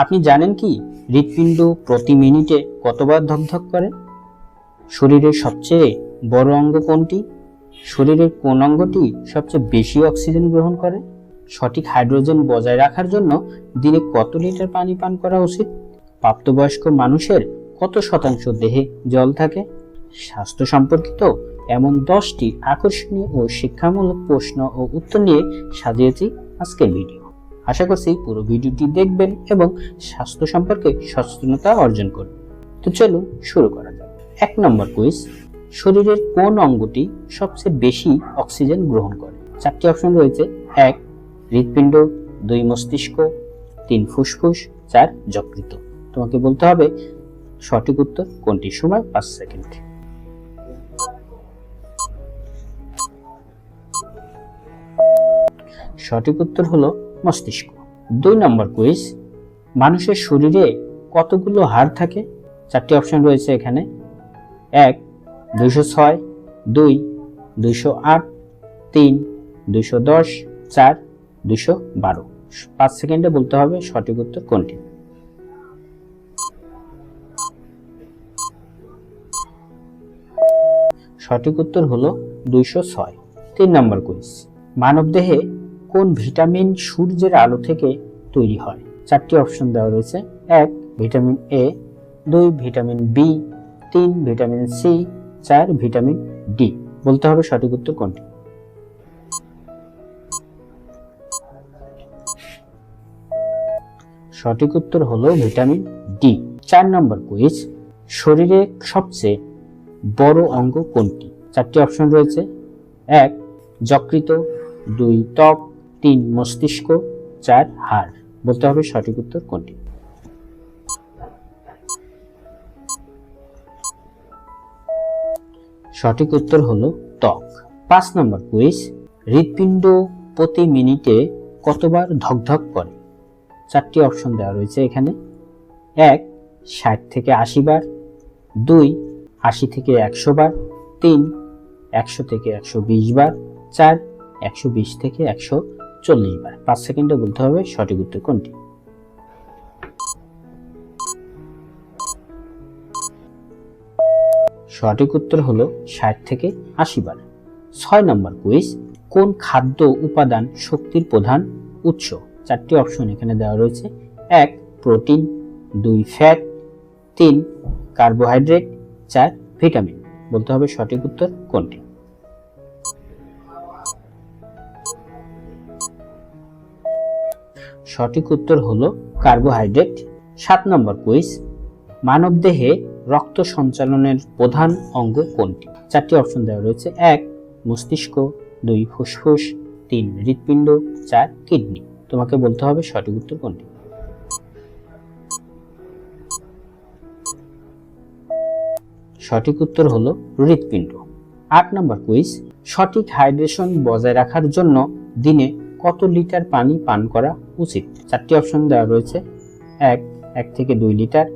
আপনি জানেন কি? হৃৎপিণ্ড প্রতি মিনিটে কতবার ধকধক করে? শরীরের সবচেয়ে বড় অঙ্গ কোনটি? শরীরের কোন অঙ্গটি সবচেয়ে বেশি অক্সিজেন গ্রহণ করে? সঠিক হাইড্রোজেন বজায় রাখার জন্য দিনে কত লিটার পানি পান করা উচিত? প্রাপ্তবয়স্ক মানুষের কত শতাংশ দেহে জল থাকে? স্বাস্থ্য সম্পর্কিত এমন দশটি আকর্ষণীয় ও শিক্ষামূলক প্রশ্ন ও উত্তর নিয়ে সাজিয়েছি আজকের ভিডিও আশা করছি পুরো ভিডিওটি দেখবেন এবং স্বাস্থ্য সম্পর্কে সচেতনতা অর্জন করবেন। তো চলুন শুরু করা যাক। এক নম্বর কুইজ, শরীরের কোন অঙ্গটি সবচেয়ে বেশি অক্সিজেন গ্রহণ করে? চারটি অপশন রয়েছে। এক, হৃৎপিণ্ড, দুই, মস্তিষ্ক, তিন, ফুসফুস, চার যকৃত তোমাকে বলতে হবে সঠিক উত্তর কোনটি? সময় পাঁচ সেকেন্ড। সঠিক উত্তর হলো মস্তিষ্ক। দুই নম্বর কুইজ মানুষের শরীরে কতগুলো হাড় থাকে? চারটি অপশন রয়েছে এখানে। এক, দুইশো ছয়, দুই, দুইশো আট, তিন, দুইশো দশ, চার, দুইশো বারো। পাঁচ সেকেন্ডে বলতে হবে সঠিক উত্তর কোনটি? সঠিক উত্তর হলো দুইশো ছয়। তিন নম্বর কুইজ মানবদেহে কোন ভিটামিন সূর্যের আলো থেকে তৈরি হয়? চারটি অপশন দেওয়া রয়েছে। এক, ভিটামিন এ দুই, ভিটামিন বি তিন, ভিটামিন সি চার, ভিটামিন ডি বলতে হবে সঠিক উত্তর কোনটি? সঠিক উত্তর হলো ভিটামিন ডি চার নম্বর কুইজ, শরীরে সবচেয়ে বড় অঙ্গ কোনটি? চারটি অপশন রয়েছে। এক যকৃত দুই, ত্বক তিন মস্তিষ্ক, চার হাড়। বলতে হবে সঠিক উত্তর কোনটি? সঠিক উত্তর হলো ত্বক। পাঁচ নম্বর কুইজ, হৃৎপিণ্ড প্রতি মিনিটে কতবার ধকধক করে? চারটি অপশন দেওয়া রয়েছে এখানে। এক, ষাট থেকে আশি বার। দুই, আশি থেকে একশো বার। তিন, একশো থেকে একশো বিশ বার। চার, একশো বিশ থেকে একশো চল্লিশ বার। পাঁচ সেকেন্ডে বলতে হবে সঠিক উত্তর কোনটি? সঠিক উত্তর হলো ষাট থেকে আশি বার। ছয় নম্বর কুইজ, কোন খাদ্য উপাদান শক্তির প্রধান উৎস? চারটি অপশন এখানে দেওয়া রয়েছে। এক, প্রোটিন, দুই, ফ্যাট, তিন, কার্বোহাইড্রেট, চার, ভিটামিন। বলতে হবে সঠিক উত্তর কোনটি? সঠিক উত্তর হলো কার্বোহাইড্রেট। সাত নম্বর কুইজ, মানবদেহে রক্ত সঞ্চালনের প্রধান অঙ্গ কোনটি? চারটি অপশন দেওয়া রয়েছে। এক, মস্তিষ্ক, দুই, ফুসফুস, তিন, হৃৎপিণ্ড, চার, কিডনি। তোমাকে বলতে হবে সঠিক উত্তর কোনটি? সঠিক উত্তর হলো হৃৎপিণ্ড। আট নম্বর কুইজ, সঠিক হাইড্রেশন বজায় রাখার জন্য দিনে কত লিটার পানি পান করা উচিত? চারটি অপশন দেওয়া রয়েছে। এক এক থেকে দুই লিটার।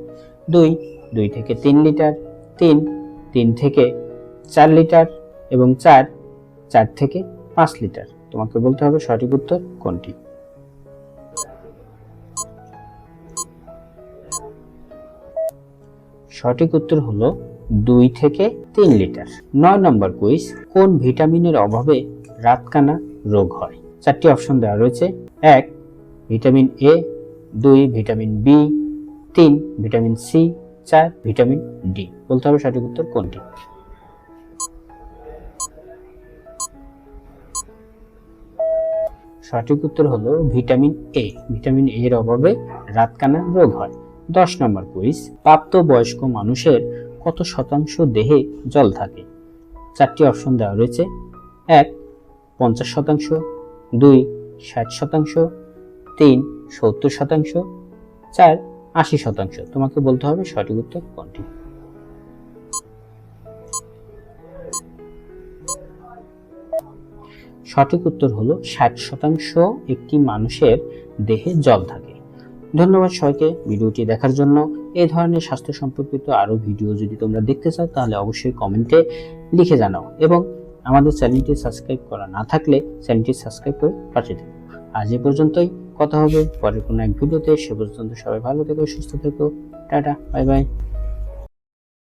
দুই দুই থেকে তিন লিটার। তিন তিন থেকে চার লিটার। এবং চার চার থেকে পাঁচ লিটার। তোমাকে বলতে হবে সঠিক উত্তর কোনটি? সঠিক উত্তর হলো দুই থেকে তিন লিটার। নয় নম্বর কুইজ কোন ভিটামিনের অভাবে রাতকানা রোগ হয়? চারটি অপশন দেওয়া রয়েছে। এক, ভিটামিন এ দুই, ভিটামিন বি তিন, ভিটামিন সি চার, ভিটামিন ডি বলতে হবে সঠিক উত্তর কোনটি? সঠিক উত্তর হলো ভিটামিন এ ভিটামিন এর অভাবে রাতকানা রোগ হয়। দশ নম্বর কুইজ, প্রাপ্ত বয়স্ক মানুষের কত শতাংশ দেহে জল থাকে? চারটি অপশন দেওয়া রয়েছে। এক, পঞ্চাশ শতাংশ দুই, ষাট শতাংশ, তিন, সত্তর শতাংশ, চার, আশি শতাংশ। তোমাকে বলতে হবে সঠিক উত্তর কোনটি? সঠিক উত্তর হলো ষাট শতাংশ একটি মানুষের দেহে জল থাকে। ধন্যবাদ সবাইকে ভিডিওটি দেখার জন্য। এই ধরনের স্বাস্থ্য সম্পর্কিত আরও ভিডিও যদি তোমরা দেখতে চাও, তাহলে অবশ্যই কমেন্টে লিখে জানাও এবং আমাদের চ্যানেলটি সাবস্ক্রাইব করা না থাকলে চ্যানেলটি সাবস্ক্রাইব করে পাঠিয়ে দেবো আজ এ পর্যন্তই, কথা হবে পরের কোনো এক ভিডিওতে। সে পর্যন্ত সবাই ভালো থেকো, সুস্থ থেকো। Tata, bye bye.